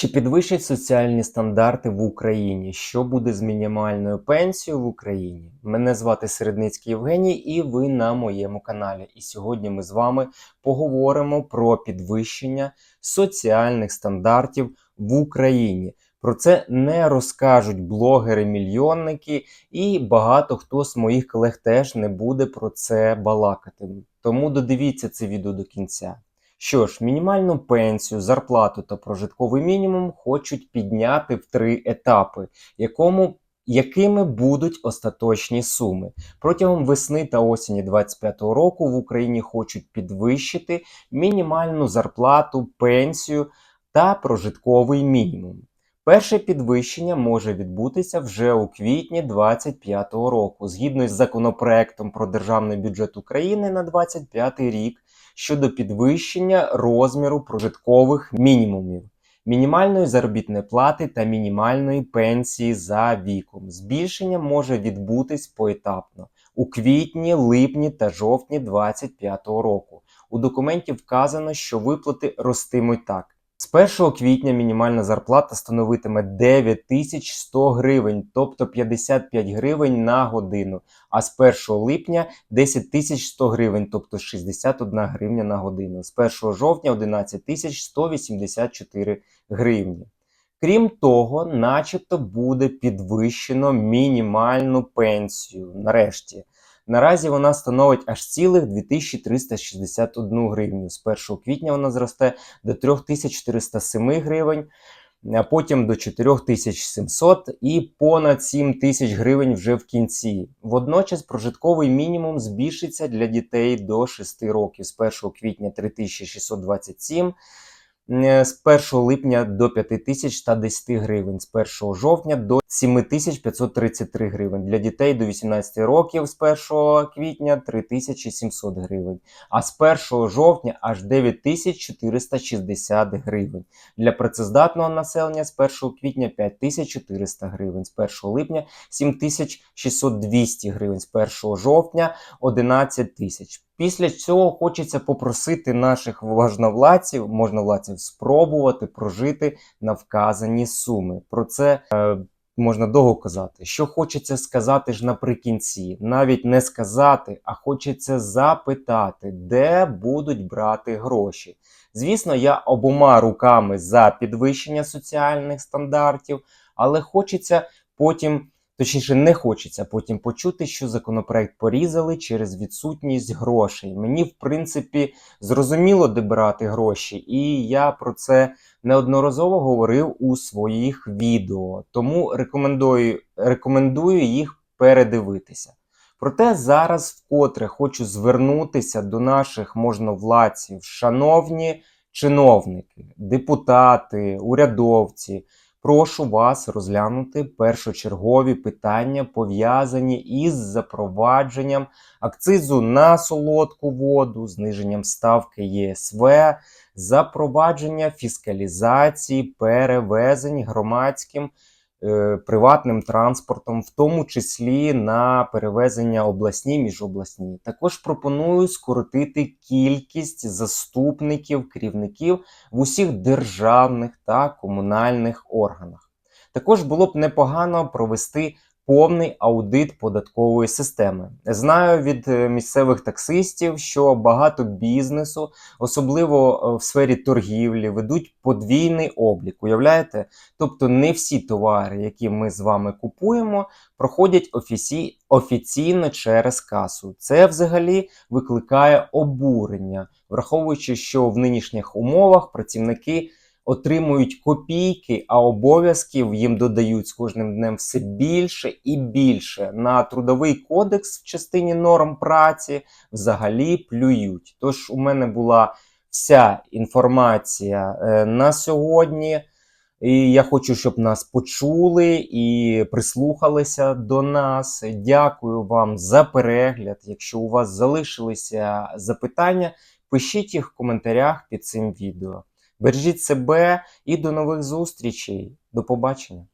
Чи підвищать соціальні стандарти в Україні? Що буде з мінімальною пенсією в Україні? Мене звати Середницький Євгеній, і ви на моєму каналі. І сьогодні ми з вами поговоримо про підвищення соціальних стандартів в Україні. Про це не розкажуть блогери-мільйонники, і багато хто з моїх колег теж не буде про це балакати. Тому додивіться це відео до кінця. Що ж, мінімальну пенсію, зарплату та прожитковий мінімум хочуть підняти в три етапи, якому, якими будуть остаточні суми. Протягом весни та осені 2025 року в Україні хочуть підвищити мінімальну зарплату, пенсію та прожитковий мінімум. Перше підвищення може відбутися вже у квітні 2025 року, згідно з законопроектом про державний бюджет України на 2025 рік щодо підвищення розміру прожиткових мінімумів, мінімальної заробітної плати та мінімальної пенсії за віком. Збільшення може відбутись поетапно у квітні, липні та жовтні 2025 року. У документі вказано, що виплати ростимуть так. З 1 квітня мінімальна зарплата становитиме 9100 гривень, тобто 55 гривень на годину. А з 1 липня 10100 гривень, тобто 61 гривня на годину. З 1 жовтня 11184 гривні. Крім того, начебто буде підвищено мінімальну пенсію. Нарешті. Наразі вона становить аж цілих 2361 гривню. З 1 квітня вона зросте до 3407 гривень, а потім до 4700 і понад 7 тисяч гривень вже в кінці. Водночас прожитковий мінімум збільшиться для дітей до 6 років з 1 квітня 3627 з 1 липня до 5110 гривень, з 1 жовтня до 7533 гривень. Для дітей до 18 років з 1 квітня 3700 гривень, а з 1 жовтня аж 9460 гривень. Для працездатного населення з 1 квітня 5400 гривень, з 1 липня 7600 гривень, з 1 жовтня 11 тисяч. Після цього хочеться попросити наших важновладців, можновладців спробувати прожити на вказані суми. Про це е, можна довго казати. Що хочеться сказати ж наприкінці, навіть не сказати, а хочеться запитати, де будуть брати гроші. Звісно, я обома руками за підвищення соціальних стандартів, але хочеться потім. Точніше, не хочеться потім почути, що законопроект порізали через відсутність грошей. Мені, в принципі, зрозуміло, де брати гроші, і я про це неодноразово говорив у своїх відео. Тому рекомендую, рекомендую їх передивитися. Проте зараз вкотре хочу звернутися до наших можновладців, шановні чиновники, депутати, урядовці. Прошу вас розглянути першочергові питання, пов'язані із запровадженням акцизу на солодку воду, зниженням ставки ЄСВ, запровадження фіскалізації перевезень громадським приватним транспортом, в тому числі на перевезення обласні міжобласні. Також пропоную скоротити кількість заступників, керівників в усіх державних та комунальних органах. Також було б непогано провести повний аудит податкової системи. Знаю від е, місцевих таксистів, що багато бізнесу, особливо е, в сфері торгівлі, ведуть подвійний облік. Уявляєте? Тобто не всі товари, які ми з вами купуємо, проходять офіці... офіційно через касу. Це взагалі викликає обурення, враховуючи, що в нинішніх умовах працівники отримують копійки, а обов'язків їм додають з кожним днем все більше і більше. На трудовий кодекс в частині норм праці взагалі плюють. Тож у мене була вся інформація е, на сьогодні. І я хочу, щоб нас почули і прислухалися до нас. Дякую вам за перегляд. Якщо у вас залишилися запитання, пишіть їх в коментарях під цим відео. Бережіть себе і до нових зустрічей. До побачення.